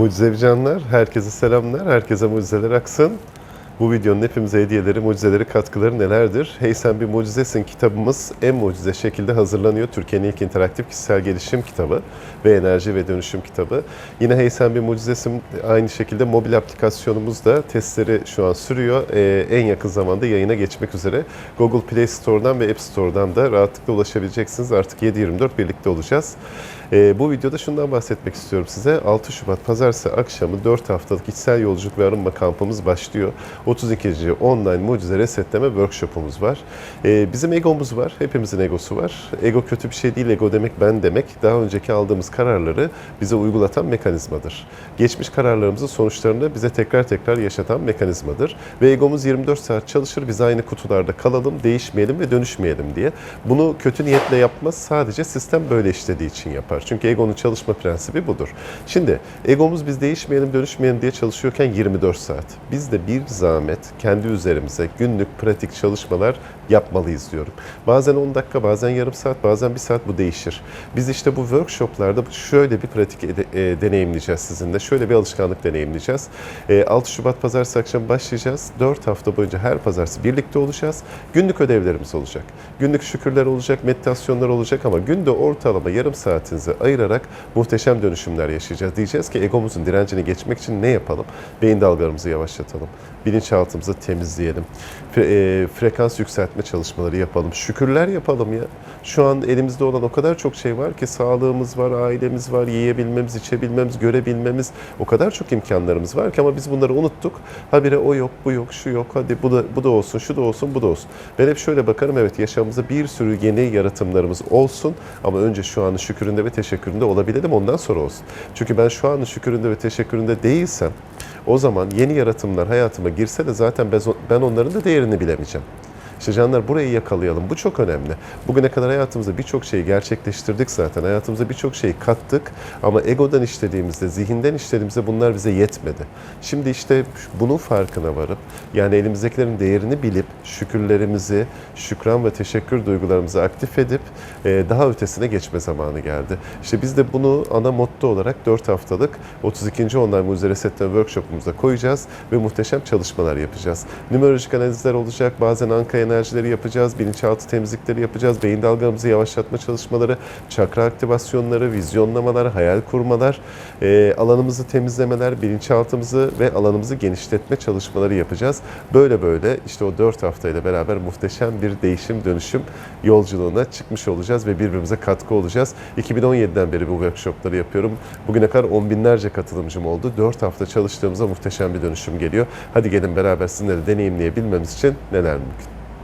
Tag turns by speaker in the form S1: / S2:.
S1: Mucizevi canlar, herkese selamlar, herkese mucizeler aksın. Bu videonun hepimize hediyeleri, mucizeleri, katkıları nelerdir? Hey Sen Bir Mucizesin kitabımız en mucize şekilde hazırlanıyor. Türkiye'nin ilk interaktif kişisel gelişim kitabı ve enerji ve dönüşüm kitabı. Yine Hey Sen Bir Mucizesin aynı şekilde mobil aplikasyonumuz da testleri şu an sürüyor. Ee, en yakın zamanda yayına geçmek üzere. Google Play Store'dan ve App Store'dan da rahatlıkla ulaşabileceksiniz. Artık 7-24 birlikte olacağız. Ee, bu videoda şundan bahsetmek istiyorum size. 6 Şubat Pazartesi akşamı 4 haftalık içsel yolculuk ve arınma kampımız başlıyor. 32. online mucize resetleme workshopumuz var. Ee, bizim egomuz var. Hepimizin egosu var. Ego kötü bir şey değil. Ego demek ben demek. Daha önceki aldığımız kararları bize uygulatan mekanizmadır. Geçmiş kararlarımızın sonuçlarını bize tekrar tekrar yaşatan mekanizmadır. Ve egomuz 24 saat çalışır. Biz aynı kutularda kalalım, değişmeyelim ve dönüşmeyelim diye. Bunu kötü niyetle yapmaz. Sadece sistem böyle işlediği için yapar. Çünkü egonun çalışma prensibi budur. Şimdi egomuz biz değişmeyelim, dönüşmeyelim diye çalışıyorken 24 saat. Biz de bir zahmet kendi üzerimize günlük pratik çalışmalar yapmalıyız diyorum. Bazen 10 dakika, bazen yarım saat, bazen bir saat bu değişir. Biz işte bu workshoplarda şöyle bir pratik e, deneyimleyeceğiz sizinle. Şöyle bir alışkanlık deneyimleyeceğiz. E, 6 Şubat pazartesi akşam başlayacağız. 4 hafta boyunca her pazartesi birlikte olacağız. Günlük ödevlerimiz olacak. Günlük şükürler olacak, meditasyonlar olacak ama günde ortalama yarım saatinizi ayırarak muhteşem dönüşümler yaşayacağız. Diyeceğiz ki egomuzun direncini geçmek için ne yapalım? Beyin dalgalarımızı yavaşlatalım. Bilinçaltımızı temizleyelim. Fre- e, frekans yükseltme çalışmaları yapalım. Şükürler yapalım ya. Şu an elimizde olan o kadar çok şey var ki sağlığımız var, ailemiz var, yiyebilmemiz, içebilmemiz, görebilmemiz o kadar çok imkanlarımız var ki ama biz bunları unuttuk. Habire o yok, bu yok, şu yok. Hadi bu da bu da olsun, şu da olsun, bu da olsun. Ben hep şöyle bakarım. Evet yaşamımızda bir sürü yeni yaratımlarımız olsun ama önce şu anın şüküründe ve teşekküründe olabilelim ondan sonra olsun. Çünkü ben şu anın şüküründe ve teşekküründe değilsem o zaman yeni yaratımlar hayatıma girse de zaten ben- onların da değerini bilemeyeceğim. İşte canlar burayı yakalayalım. Bu çok önemli. Bugüne kadar hayatımızda birçok şeyi gerçekleştirdik zaten. Hayatımıza birçok şeyi kattık ama egodan işlediğimizde, zihinden işlediğimizde bunlar bize yetmedi. Şimdi işte bunun farkına varıp yani elimizdekilerin değerini bilip şükürlerimizi, şükran ve teşekkür duygularımızı aktif edip e, daha ötesine geçme zamanı geldi. İşte biz de bunu ana motto olarak 4 haftalık 32. online mucize resetleme workshopumuza koyacağız ve muhteşem çalışmalar yapacağız. Numerolojik analizler olacak, bazen anka enerjileri yapacağız, bilinçaltı temizlikleri yapacağız, beyin dalgamızı yavaşlatma çalışmaları, çakra aktivasyonları, vizyonlamalar, hayal kurmalar, e, alanımızı temizlemeler, bilinçaltımızı ve alanımızı genişletme çalışmaları yapacağız. Böyle böyle işte o 4 haftayla beraber muhteşem bir değişim dönüşüm yolculuğuna çıkmış olacağız ve birbirimize katkı olacağız. 2017'den beri bu workshopları yapıyorum. Bugüne kadar on binlerce katılımcım oldu. 4 hafta çalıştığımızda muhteşem bir dönüşüm geliyor. Hadi gelin beraber sizinle de deneyimleyebilmemiz için neler mümkün.